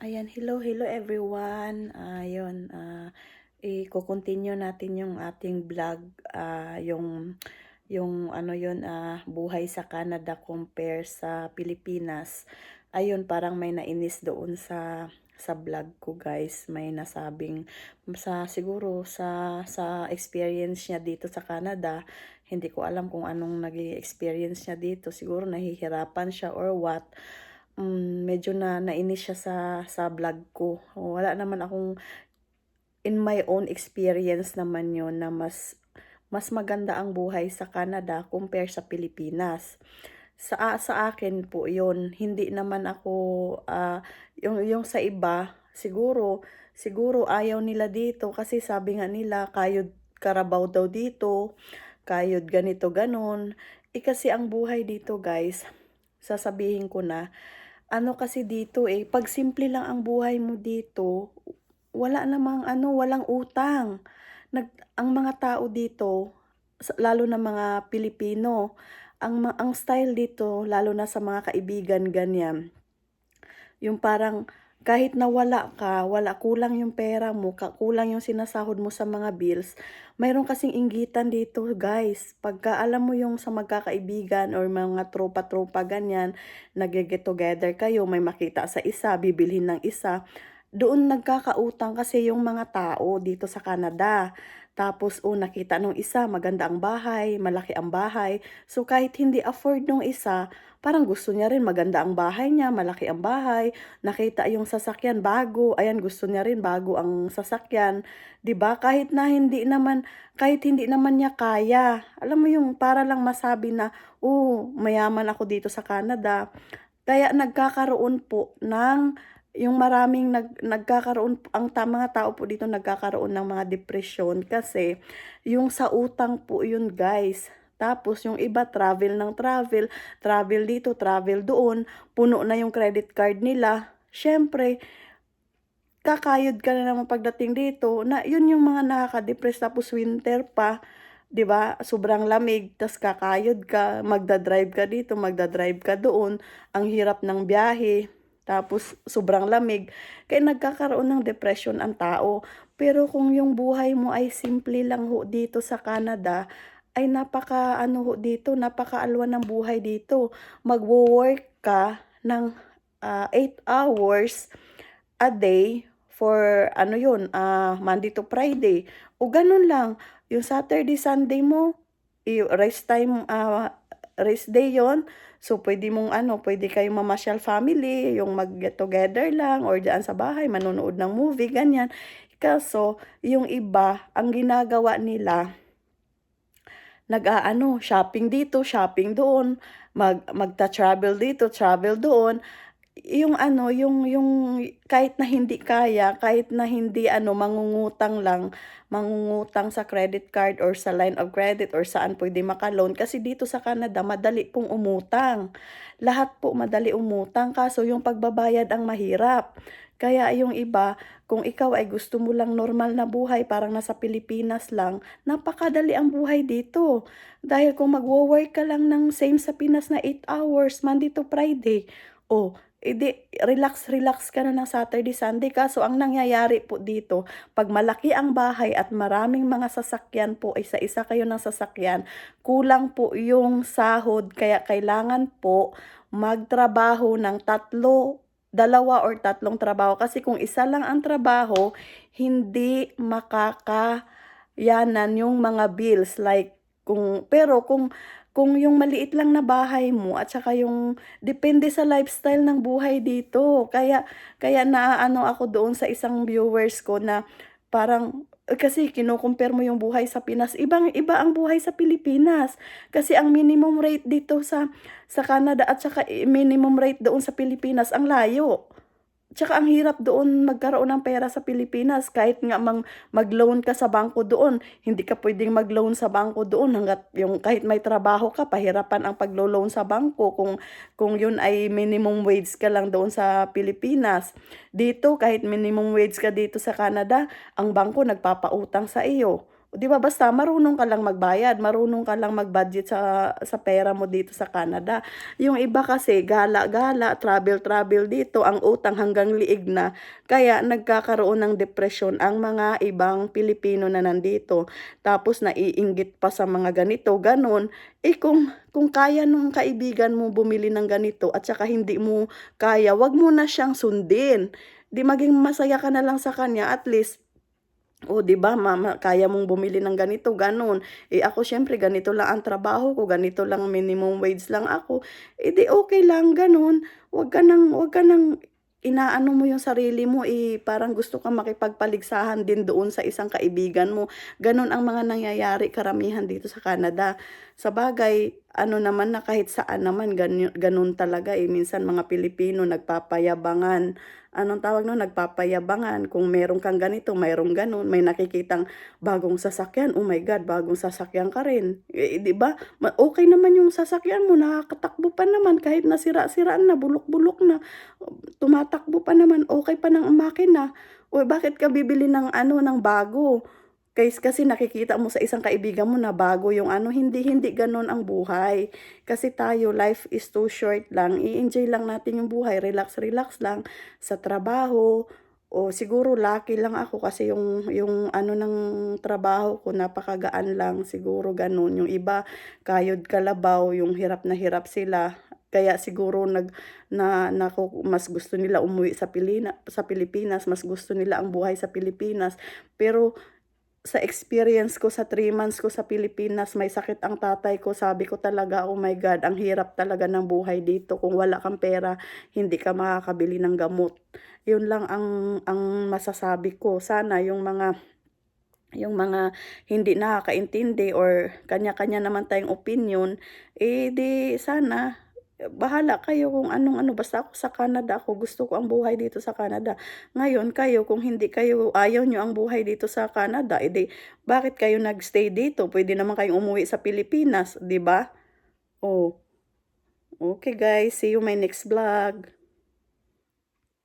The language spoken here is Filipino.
Ayan, hello, hello everyone. Ayun, ah, i-continue natin yung ating vlog, ah, yung yung ano yun, ah, buhay sa Canada compare sa Pilipinas. Ayun, parang may nainis doon sa sa vlog ko guys. May nasabing sa siguro sa sa experience niya dito sa Canada. Hindi ko alam kung anong naging experience niya dito. Siguro nahihirapan siya or what hmm, medyo na nainis siya sa sa vlog ko. Wala naman akong in my own experience naman 'yon na mas mas maganda ang buhay sa Canada compare sa Pilipinas. Sa sa akin po 'yon, hindi naman ako, ah, yung yung sa iba siguro siguro ayaw nila dito kasi sabi nga nila kayod karabaw daw dito, kayod ganito gano'n. Eh, kasi ang buhay dito guys, sasabihin ko na ano kasi dito, eh, 'pag simple lang ang buhay mo dito, wala namang ano, walang utang. Nag ang mga tao dito, lalo na mga Pilipino, ang ang style dito lalo na sa mga kaibigan ganyan, yung parang kahit na wala ka, wala kulang yung pera mo, kulang yung sinasahod mo sa mga bills, mayroon kasing inggitan dito guys. Pagka alam mo yung sa magkakaibigan or mga tropa-tropa ganyan, nagge-get together kayo, may makita sa isa, bibilhin ng isa, doon nagkakautang kasi yung mga tao dito sa Canada. Tapos, oh, nakita nung isa maganda ang bahay, malaki ang bahay, so kahit hindi afford nung isa, parang gusto niya rin maganda ang bahay niya, malaki ang bahay, nakita yung sasakyan bago, ayan gusto niya rin bago ang sasakyan, 'di ba? Kahit na hindi naman kahit hindi naman niya kaya, alam mo yung para lang masabi na, "Oh, mayaman ako dito sa Canada." Kaya nagkakaroon po ng yung maraming nag nagkakaroon ang mga tao po dito nagkakaroon ng mga depresyon kasi yung sa utang po yun guys. Tapos yung iba travel ng travel, travel dito, travel doon, puno na yung credit card nila. Siyempre, kakayod ka na naman pagdating dito na yun yung mga nakaka-depress tapos winter pa, 'di ba? Sobrang lamig tas kakayod ka, magda-drive ka dito, magda-drive ka doon, ang hirap ng biyahe, tapos sobrang lamig, kaya nagkakaroon ng depression ang tao. Pero kung yung buhay mo ay simple lang ho dito sa Canada, ay napaka-ano ho dito, napakaalwan ng buhay dito. Magwo-work ka ng, ah, 8 hours a day for ano yun, ah, Monday to Friday o gano'n lang. Yung Saturday, Sunday mo, rest time, ah, rest day 'yon. So, puwede mong ano, puwede kayong mamasyal family, yung mag-get together lang or diyaan sa bahay manonood ng movie, ganyan. Kaso yung iba, ang ginagawa nila nag-aano, shopping dito, shopping doon, mag magta-travel dito, travel doon. Yung ano, yung yung kahit na hindi kaya, kahit na hindi ano, mangungutang lang, mangungutang sa credit card or sa line of credit or saan puwede maka-loan. Kasi dito sa Canada madali pong umutang. Lahat po madali umutang kaso yung pagbabayad ang mahirap. Kaya yung iba, kung ikaw ay gusto mo lang normal na buhay parang nasa Pilipinas lang, napakadali ang buhay dito. Dahil kung magwo-work ka lang ng same sa Pinas na 8 hours, Monday to Friday, oh, eh di relax-relax ka na ng Saturday, Sunday. Kaso ang nangyayari po dito, 'pag malaki ang bahay at maraming mga sasakyan po, isa-isa kayo ng sasakyan, kulang po yung sahod kaya kailangan po magtrabaho ng tatlo, dalawa or tatlong trabaho. Kasi kung isa lang ang trabaho, hindi makakayanan yung mga bills like kung pero kung kung yung maliit lang na bahay mo at saka yung depende sa lifestyle ng buhay dito. Kaya kaya naaano ako doon sa isang viewers ko na parang eh, kasi kino-compare mo yung buhay sa Pinas, ibang-iba ang buhay sa Pilipinas. Kasi ang minimum rate dito sa sa Canada at saka minimum rate doon sa Pilipinas ang layo. Tsaka ang hirap doon magkaroon ng pera sa Pilipinas kahit nga mang mag-loan ka sa bangko doon, hindi ka puwedeng mag-loan sa bangko doon hangga't yung kahit may trabaho ka pahirapan ang paglo-loan sa bangko kung kung yun ay minimum wage ka lang doon sa Pilipinas. Dito kahit minimum wage ka dito sa Canada, ang bangko nagpapautang sa iyo. 'Di ba basta marunong ka lang magbayad, marunong ka lang mag-budget sa sa pera mo dito sa Canada. Yung iba kasi gala-gala, travel-travel dito, ang utang hanggang liig na, kaya nagkakaroon ng depresyon ang mga ibang Pilipino na nandito. Tapos naiinggit pa sa mga ganito, gano'n. Eh, kung kung kaya nung kaibigan mo bumili ng ganito at saka hindi mo kaya, 'wag mo na siyang sundin. 'Di maging masaya ka na lang sa kanya at least Oh, 'di ba mama kaya mong bumili ng ganito, gano'n. Eh, ako siyempre ganito lang ang trabaho ko, ganito lang minimum wage lang ako, eh, 'di okey lang gano'n. Huwag ka ng huwag ka ng inaano mo yung sarili mo, eh, parang gusto kang makipagpaligsahan din doon sa isang kaibigan mo. Gano'n ang mga nangyayari karamihan dito sa Canada. Sabagay ano naman na kahit saan naman ganyo gano'n talaga, eh, minsan mga Pilipino nagpapayabangan. Anong tawag nun, nagpapayabangan kung meron kang ganito, mayroong gano'n, may nakikitang bagong sasakyan, oh my God, bagong sasakyan ka rin, eh, 'di ba? Ma okey naman yung sasakyan mo, nakakatakbo pa naman kahit na sira-sira na, bulok-bulok na, tumatakbo pa naman, okey pa ng makina. Oh, bakit ka bibili ng ano, ng bago? Kaysa kasi nakikita mo sa isang kaibigan mo na bago yung ano, hindi hindi gano'n ang buhay. Kasi tayo, life is too short lang, i-enjoy lang natin yung buhay, relax-relax lang sa trabaho. O siguro lucky lang ako kasi yung yung ano ng trabaho ko napakagaan lang, siguro gano'n. Yung iba kayod kalabaw, yung hirap na hirap sila. Kaya siguro nag na naku mas gusto nila umuwi sa Pilina sa Pilipinas, mas gusto nila ang buhay sa Pilipinas. Pero sa experience ko sa 3 months ko sa Pilipinas, may sakit ang tatay ko. Sabi ko talaga, "Oh my God, ang hirap talaga ng buhay dito. Kung wala kang pera, hindi ka makakabili ng gamot." Yun lang ang ang masasabi ko. Sana yung mga yung mga hindi nakakaintindi or kanya-kanya naman tayong opinyon, eh, di sana bahala kayo kung anong-ano, basta ako sa Canada, ako gusto ko ang buhay dito sa Canada. Ngayon kayo kung hindi kayo ayaw niyo ang buhay dito sa Canada, eh, di bakit kayo nag-stay dito? Puwede naman kayong umuwi sa Pilipinas, 'di ba? Oh, okey guys, see you my next vlog.